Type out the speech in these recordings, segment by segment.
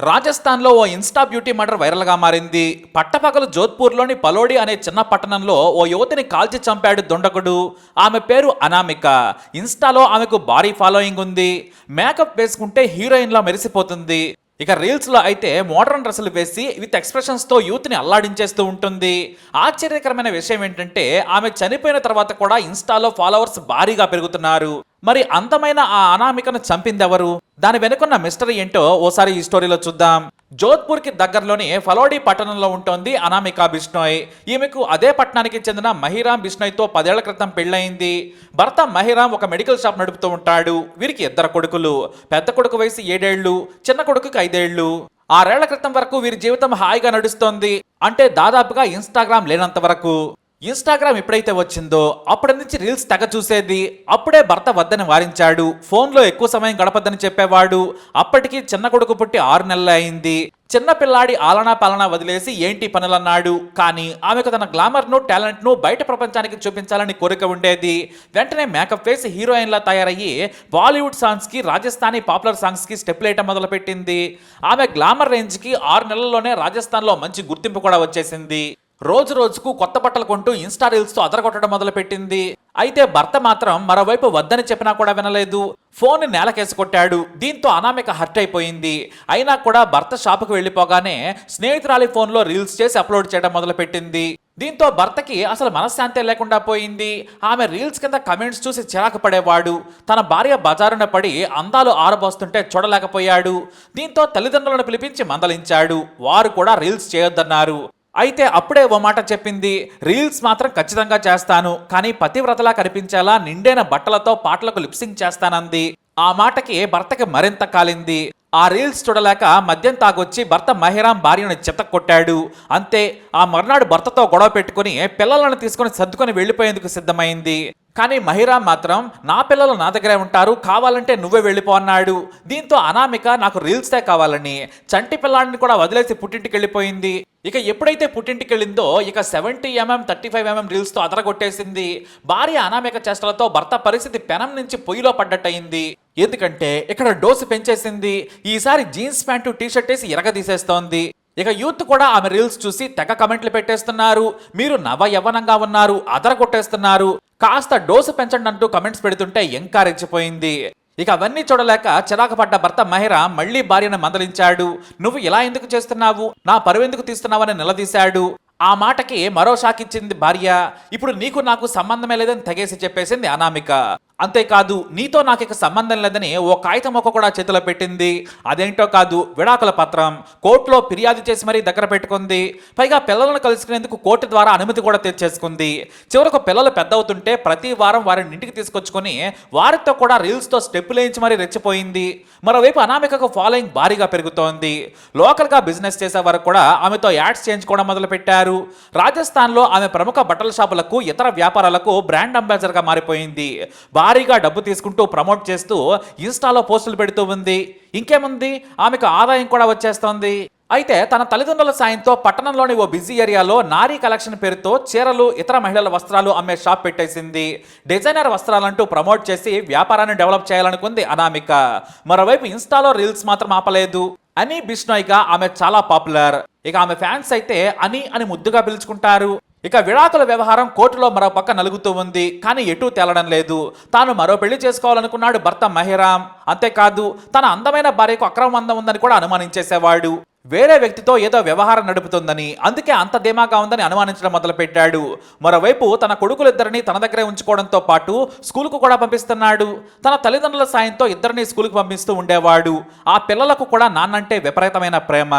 రాజస్థాన్లో ఓ Insta beauty murder వైరల్గా మారింది. పట్టపగలు జోధ్పూర్లోని పలోడి అనే చిన్న పట్టణంలో ఓ యువతిని కాల్చి చంపాడు దుండకుడు. ఆమె పేరు అనామిక. ఇన్స్టాలో ఆమెకు భారీ ఫాలోయింగ్ ఉంది. మేకప్ వేసుకుంటే హీరోయిన్లా మెరిసిపోతుంది. ఇక రీల్స్లో అయితే మోడర్న్ డ్రెస్సులు వేసి విత్ ఎక్స్ప్రెషన్స్తో యూత్ని అల్లాడించేస్తూ ఉంటుంది. ఆశ్చర్యకరమైన విషయం ఏంటంటే ఆమె చనిపోయిన తర్వాత కూడా ఇన్స్టాలో ఫాలోవర్స్ భారీగా పెరుగుతున్నారు. మరి అందమైన ఆ అనామికను చంపిందెవరు? దాని వెనుకున్న మిస్టరీ ఏంటో ఓసారి ఈ స్టోరీలో చూద్దాం. జోధ్పూర్కి దగ్గరలోని ఫలోడి పట్టణంలో ఉంటుంది అనామిక బిష్ణోయ్. ఈమెకు అదే పట్టణానికి చెందిన మహిరామ్ బిష్నోయ్తో పదేళ్ళ క్రితం పెళ్ళయింది. భర్త మహిరామ్ ఒక మెడికల్ షాప్ నడుపుతూ ఉంటాడు. వీరికి ఇద్దరు కొడుకులు. పెద్ద కొడుకు వయసు ఏడేళ్ళు చిన్న కొడుకుకి ఐదేళ్ళు. ఆరేళ్ళ క్రితం వరకు వీరి జీవితం హాయిగా నడుస్తోంది. అంటే దాదాపుగా ఇన్స్టాగ్రామ్ లేనంత వరకు. ఇన్స్టాగ్రామ్ ఎప్పుడైతే వచ్చిందో అప్పటి నుంచి రీల్స్ తెగ చూసేది అప్పుడే భర్త వద్దని వారించాడు ఫోన్లో ఎక్కువ సమయం గడపద్దని చెప్పేవాడు అప్పటికి చిన్న కొడుకు పుట్టి ఆరు నెలలు అయింది చిన్న పిల్లాడి ఆలనా పాలనా వదిలేసి ఏంటి పనులన్నాడు కానీ ఆమెకు తన గ్లామర్ను టాలెంట్ను బయట ప్రపంచానికి చూపించాలని కోరిక ఉండేది. వెంటనే మేకప్ వేసి హీరోయిన్లా తయారయ్యి బాలీవుడ్ సాంగ్స్కి రాజస్థానీ పాపులర్ సాంగ్స్కి స్టెప్లు వేయటం మొదలుపెట్టింది. ఆమె గ్లామర్ రేంజ్కి ఆరు నెలల్లోనే రాజస్థాన్లో మంచి గుర్తింపు కూడా వచ్చేసింది. రోజు రోజుకు కొత్త బట్టలు కొంటూ ఇన్స్టా రీల్స్తో అదరగొట్టడం మొదలుపెట్టింది. అయితే భర్త మాత్రం మరోవైపు వద్దని చెప్పినా కూడా వినలేదు. ఫోన్ నేలకేసి కొట్టాడు. దీంతో అనామిక హర్ట్ అయిపోయింది. అయినా కూడా భర్త షాపుకు వెళ్ళిపోగానే స్నేహితురాలి ఫోన్లో రీల్స్ చేసి అప్లోడ్ చేయడం మొదలుపెట్టింది. దీంతో భర్తకి అసలు మనశ్శాంతి లేకుండా పోయింది. ఆమె రీల్స్ కింద కమెంట్స్ చూసి చిరాకు పడేవాడు. తన భార్య బజారున పడి అందాలు ఆరబోస్తుంటే చూడలేకపోయాడు. దీంతో తల్లిదండ్రులను పిలిపించి మందలించాడు. వారు కూడా రీల్స్ చేయొద్దన్నారు. అయితే అప్పుడే ఓ మాట చెప్పింది రీల్స్ మాత్రం ఖచ్చితంగా చేస్తాను కానీ పతివ్రతలా కనిపించేలా నిండైన బట్టలతో పాటలకు లిప్సింగ్ చేస్తానంది. ఆ మాటకి భర్తకి మరింత కాలింది. ఆ రీల్స్ చూడలేక మద్యం తాగొచ్చి భర్త మహిరాం భార్యను చెత్త కొట్టాడు అంతే ఆ మర్నాడు భర్తతో గొడవ పెట్టుకుని పిల్లలను తీసుకుని సర్దుకొని వెళ్ళిపోయేందుకు సిద్ధమైంది. కానీ మహిరా మాత్రం నా పిల్లలు నా దగ్గరే ఉంటారు కావాలంటే నువ్వే వెళ్ళిపో అన్నాడు. దీంతో అనామిక నాకు రీల్స్తే కావాలని చంటి పిల్లాడిని కూడా వదిలేసి పుట్టింటికి వెళ్ళిపోయింది ఇక ఎప్పుడైతే పుట్టింటికి వెళ్ళిందో ఇక seventy MM thirty five MM రీల్స్తో అదరగొట్టేసింది. భార్య అనామిక చేష్టలతో భర్త పరిస్థితి పెనం నుంచి పొయ్యిలో పడ్డట్టయింది. ఎందుకంటే ఇక్కడ డోసు పెంచేసింది. ఈసారి జీన్స్ ప్యాంటు టీషర్ట్ వేసి ఎరగదీసేస్తోంది. ఇక యూత్ కూడా ఆమె రీల్స్ చూసి తెగ కమెంట్లు పెట్టేస్తున్నారు. మీరు నవ యవ్వనంగా ఉన్నారు అదరగొట్టేస్తున్నారు. కాస్త డోసు పెంచండి అంటూ కమెంట్స్ పెడుతుంటే ఎంకారించిపోయింది. ఇక అవన్నీ చూడలేక చిరాకు పడ్డ భర్త మహిర మళ్ళీ భార్యను మందలించాడు. నువ్వు ఇలా ఎందుకు చేస్తున్నావు? నా పరువు ఎందుకు తీస్తున్నావని నిలదీశాడు. ఆ మాటకి మరో షాక్ ఇచ్చింది భార్య. ఇప్పుడు నీకు నాకు సంబంధమే లేదని తెగేసి చెప్పేసింది అనామిక. అంతేకాదు నీతో నాకు ఇక సంబంధం లేదని ఓ కాగితం మొక్క కూడా చేతిలో పెట్టింది. అదేంటో కాదు విడాకుల పత్రం. కోర్టులో ఫిర్యాదు చేసి మరీ దగ్గర పెట్టుకుంది. పైగా పిల్లలను కలుసుకునేందుకు కోర్టు ద్వారా అనుమతి కూడా తెచ్చేసుకుంది చివరకు పిల్లలు పెద్ద అవుతుంటే ప్రతి వారం వారిని ఇంటికి తీసుకొచ్చుకొని వారితో కూడా రీల్స్తో స్టెప్పులు వేయించి మరీ రెచ్చిపోయింది. మరోవైపు అనామికకు ఫాలోయింగ్ భారీగా పెరుగుతోంది. లోకల్గా బిజినెస్ చేసే వారు కూడా ఆమెతో యాడ్స్ చేయించుకోవడం మొదలుపెట్టారు. రాజస్థాన్లో ఆమె ప్రముఖ బట్టల షాపులకు ఇతర వ్యాపారాలకు బ్రాండ్ అంబాసిడర్గా మారిపోయింది. భారీగా డబ్బు తీసుకుంటూ ప్రమోట్ చేస్తూ ఇన్స్టాలో పోస్టులు పెడుతూ ఉంది. ఇంకేముంది? ఆమెకు ఆదాయం కూడా వచ్చేస్తోంది. అయితే తన తల్లిదండ్రుల సాయంతో పట్టణంలోని ఓ బిజీ ఏరియాలో నారీ కలెక్షన్ పేరుతో చీరలు ఇతర మహిళల వస్త్రాలు అమ్మే షాప్ పెట్టేసింది. డిజైనర్ వస్త్రాలంటూ ప్రమోట్ చేసి వ్యాపారాన్ని డెవలప్ చేయాలనుకుంది అనామిక. మరోవైపు ఇన్స్టాలో రీల్స్ మాత్రం ఆపలేదు. అని బిష్నోయ్గా ఆమె చాలా పాపులర్. ఇక ఆమె ఫ్యాన్స్ అయితే అని అని ముద్దుగా పిలుచుకుంటారు. ఇక విడాకుల వ్యవహారం కోర్టులో మరో పక్క నలుగుతూ ఉంది కానీ ఎటూ తేలడం లేదు. తాను మరో పెళ్ళి చేసుకోవాలనుకున్నాడు భర్త మహిరామ్. అంతేకాదు తన అందమైన భార్యకు అక్రమ అందం ఉందని కూడా అనుమానించేసేవాడు. వేరే వ్యక్తితో ఏదో వ్యవహారం నడుపుతుందని అందుకే అంత ధీమాగా ఉందని అనుమానించడం మొదలుపెట్టాడు. మరోవైపు తన కొడుకులిద్దరిని తన దగ్గరే ఉంచుకోవడంతో పాటు స్కూల్కు కూడా పంపిస్తున్నాడు. తన తల్లిదండ్రుల సాయంతో ఇద్దరిని స్కూల్కి పంపిస్తూ ఉండేవాడు. ఆ పిల్లలకు కూడా నాన్నంటే విపరీతమైన ప్రేమ.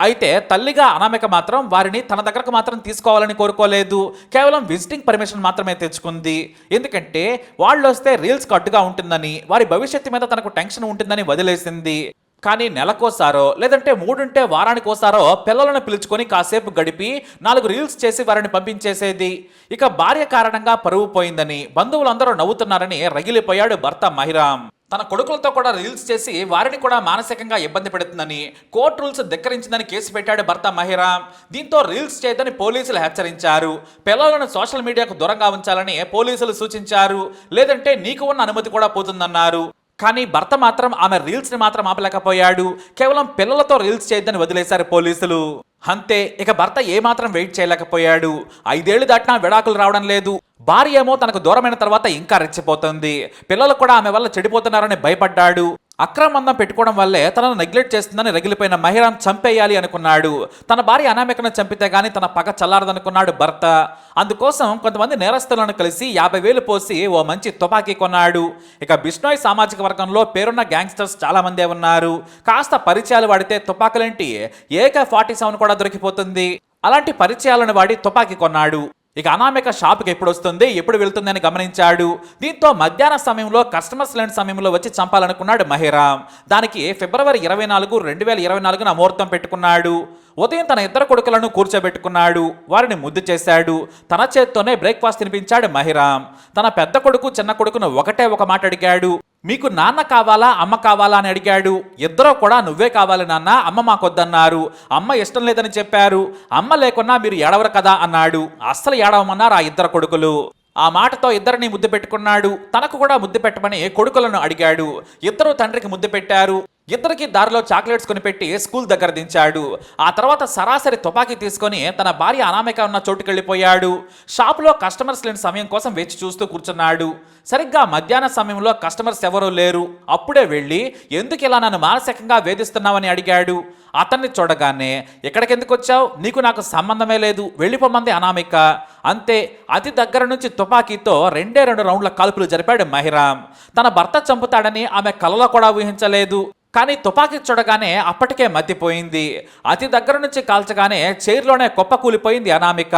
అయితే తల్లిగా అనామిక మాత్రం వారిని తన దగ్గరకు మాత్రం తీసుకోవాలని కోరుకోలేదు. కేవలం విజిటింగ్ పర్మిషన్ మాత్రమే తెచ్చుకుంది. ఎందుకంటే వాళ్ళు వస్తే రీల్స్ కట్టుగా ఉంటుందని వారి భవిష్యత్తు మీద తనకు టెన్షన్ ఉంటుందని వదిలేసింది. కానీ నెలకోసారో లేదంటే మూడుంటే వారానికోసారో పిల్లలను పిలుచుకొని కాసేపు గడిపి నాలుగు రీల్స్ చేసి వారిని పంపించేసేది. ఇక భార్య కారణంగా పరువు పోయిందని బంధువులందరూ నవ్వుతున్నారని రగిలిపోయాడు భర్త మహిరామ్. తన కొడుకులతో కూడా రీల్స్ చేసి వారిని కూడా మానసికంగా ఇబ్బంది పెడుతుందని కోర్టు రూల్స్ ధిక్కరించిందని కేసు పెట్టాడు భర్త మహిరామ్ దీంతో రీల్స్ చేయదని పోలీసులు హెచ్చరించారు. పిల్లలను సోషల్ మీడియాకు దూరంగా ఉంచాలని పోలీసులు సూచించారు. లేదంటే నీకు ఉన్న అనుమతి కూడా పోతుందన్నారు. కానీ భర్త మాత్రం ఆమె రీల్స్ని మాత్రం ఆపలేకపోయాడు. కేవలం పిల్లలతో రీల్స్ చేయొద్దని వదిలేశారు పోలీసులు. అంతే ఇక భర్త ఏమాత్రం వెయిట్ చేయలేకపోయాడు. ఐదేళ్ళు దాటినా విడాకులు రావడం లేదు. భార్య ఏమో తనకు దూరమైన తర్వాత ఇంకా రెచ్చిపోతుంది. పిల్లలు కూడా ఆమె వల్ల చెడిపోతున్నారని భయపడ్డాడు. అక్రమందం పెట్టుకోవడం వల్లే తనను నెగ్లెక్ట్ చేస్తుందని రగిలిపోయిన మహిరామ్ చంపేయాలి అనుకున్నాడు. తన భార్య అనామికను చంపితే గానీ తన పగ చల్లారదనుకున్నాడు భర్త. అందుకోసం కొంతమంది నేరస్తులను కలిసి యాభై వేలు పోసి ఓ మంచి తుపాకీ కొన్నాడు. ఇక బిష్ణోయ్ సామాజిక వర్గంలో పేరున్న గ్యాంగ్స్టర్స్ చాలామందే ఉన్నారు. కాస్త పరిచయాలు వాడితే తుపాకులేంటి? ఏక ఫార్టీ సెవెన్ కూడా దొరికిపోతుంది. అలాంటి పరిచయాలను వాడి తుపాకీ కొన్నాడు. ఇక అనామిక షాప్కి ఎప్పుడు వస్తుంది? ఎప్పుడు వెళ్తుందని గమనించాడు. దీంతో మధ్యాహ్న సమయంలో కస్టమర్స్ లేని సమయంలో వచ్చి చంపాలనుకున్నాడు మహిరామ్. దానికి ఫిబ్రవరి ఇరవై నాలుగు రెండు వేల ఇరవై నాలుగున ముహూర్తం పెట్టుకున్నాడు. ఉదయం తన ఇద్దరు కొడుకులను కూర్చోబెట్టుకున్నాడు. వారిని ముద్దు చేశాడు. తన చేత్తోనే బ్రేక్ఫాస్ట్ తినిపించాడు మహిరామ్. తన పెద్ద కొడుకు చిన్న కొడుకును ఒకటే ఒక మాట అడిగాడు. మీకు నాన్న కావాలా? అమ్మ కావాలా? అని అడిగాడు. ఇద్దరూ కూడా నువ్వే కావాలి నాన్న. అమ్మ మాకొద్దన్నారు. అమ్మ ఇష్టం లేదని చెప్పారు. అమ్మ లేకున్నా మీరు ఏడవరు కదా? అన్నాడు. అస్సలు ఏడవమన్నారు ఆ ఇద్దరు కొడుకులు. ఆ మాటతో ఇద్దరిని ముద్దు పెట్టుకున్నాడు. తనకు కూడా ముద్దు పెట్టమని కొడుకులను అడిగాడు. ఇద్దరు తండ్రికి ముద్దు పెట్టారు. ఇద్దరికి దారిలో చాక్లెట్స్ కొనిపెట్టి స్కూల్ దగ్గర దించాడు. ఆ తర్వాత సరాసరి తుపాకీ తీసుకొని తన భార్య అనామిక ఉన్న చోటుకెళ్ళిపోయాడు షాపులో కస్టమర్స్ లేని సమయం కోసం వేచి చూస్తూ కూర్చున్నాడు. సరిగ్గా మధ్యాహ్న సమయంలో కస్టమర్స్ ఎవరూ లేరు. అప్పుడే వెళ్ళి ఎందుకు ఇలా నన్ను మానసికంగా వేధిస్తున్నావని? అడిగాడు. అతన్ని చూడగానే ఎక్కడికెందుకు వచ్చావు? నీకు నాకు సంబంధమే లేదు. వెళ్ళిపోమంది అనామిక. అంతే అతి దగ్గర నుంచి తుపాకీతో రెండే రెండు రౌండ్ల కాల్పులు జరిపాడు మహిరామ్. తన భర్త చంపుతాడని ఆమె కలలో కూడా ఊహించలేదు. కానీ తుపాకీ చూడగానే అప్పటికే మతిపోయింది అతి దగ్గర నుంచి కాల్చగానే చైర్లోనే కుప్ప కూలిపోయింది అనామిక.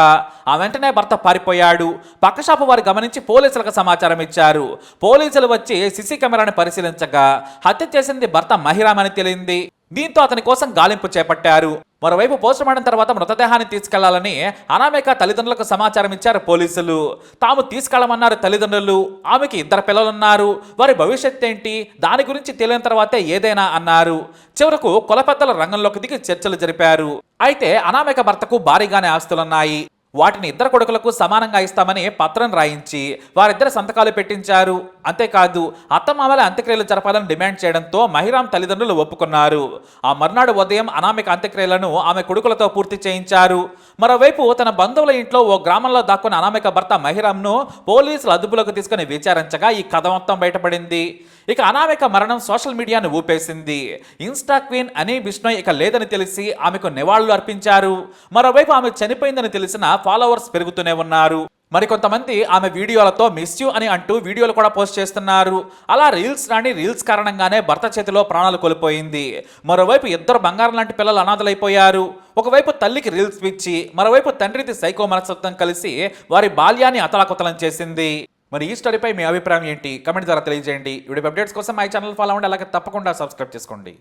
ఆ వెంటనే భర్త పారిపోయాడు. పక్క షాపు వారు గమనించి పోలీసులకు సమాచారం ఇచ్చారు. పోలీసులు వచ్చి సీసీ కెమెరాను పరిశీలించగా హత్య చేసింది భర్త మహిరామని తెలియంది దీంతో అతని కోసం గాలింపు చేపట్టారు. మరోవైపు పోస్టుమార్టం తర్వాత మృతదేహాన్ని తీసుకెళ్ళాలని అనామిక తల్లిదండ్రులకు సమాచారం ఇచ్చారు పోలీసులు. తాము తీసుకెళ్ళమన్నారు తల్లిదండ్రులు. ఆమెకి ఇద్దరు పిల్లలున్నారు. వారి భవిష్యత్ ఏంటి? దాని గురించి తెలియని తర్వాతే ఏదైనా అన్నారు. చివరకు కులపెద్దల రంగంలోకి దిగి చర్చలు జరిపారు. అయితే అనామిక భర్తకు భారీగానే ఆస్తులున్నాయి. వాటిని ఇద్దరు కొడుకులకు సమానంగా ఇస్తామని పత్రం రాయించి వారిద్దరు సంతకాలు పెట్టించారు. అంతేకాదు అత్తమామల అంత్యక్రియలు జరపాలని డిమాండ్ చేయడంతో మహిరామ్ తల్లిదండ్రులు ఒప్పుకున్నారు. ఆ మర్నాడు ఉదయం అనామిక అంత్యక్రియలను ఆమె కొడుకులతో పూర్తి చేయించారు. మరోవైపు తన బంధువుల ఇంట్లో ఓ గ్రామంలో దాక్కున్న అనామిక భర్త మహిరామ్ను పోలీసులు అదుపులోకి తీసుకుని విచారించగా ఈ కథ మొత్తం బయటపడింది. ఇక అనామిక మరణం సోషల్ మీడియాను ఊపేసింది. ఇన్స్టా క్వీన్ అని బిష్ణోయ్ ఇక లేదని తెలిసి ఆమెకు నివాళులు అర్పించారు. మరోవైపు ఆమె చనిపోయిందని తెలిసిన ఫాలోవర్స్ పెరుగుతూనే ఉన్నారు. మరికొంతమంది ఆమె వీడియోలతో మిస్ యూ అని అంటూ వీడియోలు కూడా పోస్ట్ చేస్తున్నారు. అలా రీల్స్ రాని రీల్స్ కారణంగానే భర్త చేతిలో ప్రాణాలు కోల్పోయింది. మరోవైపు ఇద్దరు బంగారం లాంటి పిల్లలు అనాథలైపోయారు. ఒకవైపు తల్లికి రీల్స్ పిచ్చి మరోవైపు తండ్రిది సైకో మనస్తత్వం కలిసి వారి బాల్యాన్ని అతలాకుతలం చేసింది. మరి ఈ స్టోరీపై మీ అభిప్రాయం ఏంటి? కమెంట్ ద్వారా తెలియజేయండి. వీడియో అప్డేట్స్ కోసం మై ఛానల్ ఫాలో అవ్వండి. అలాగే తప్పకుండా సబ్స్క్రైబ్ చేసుకోండి.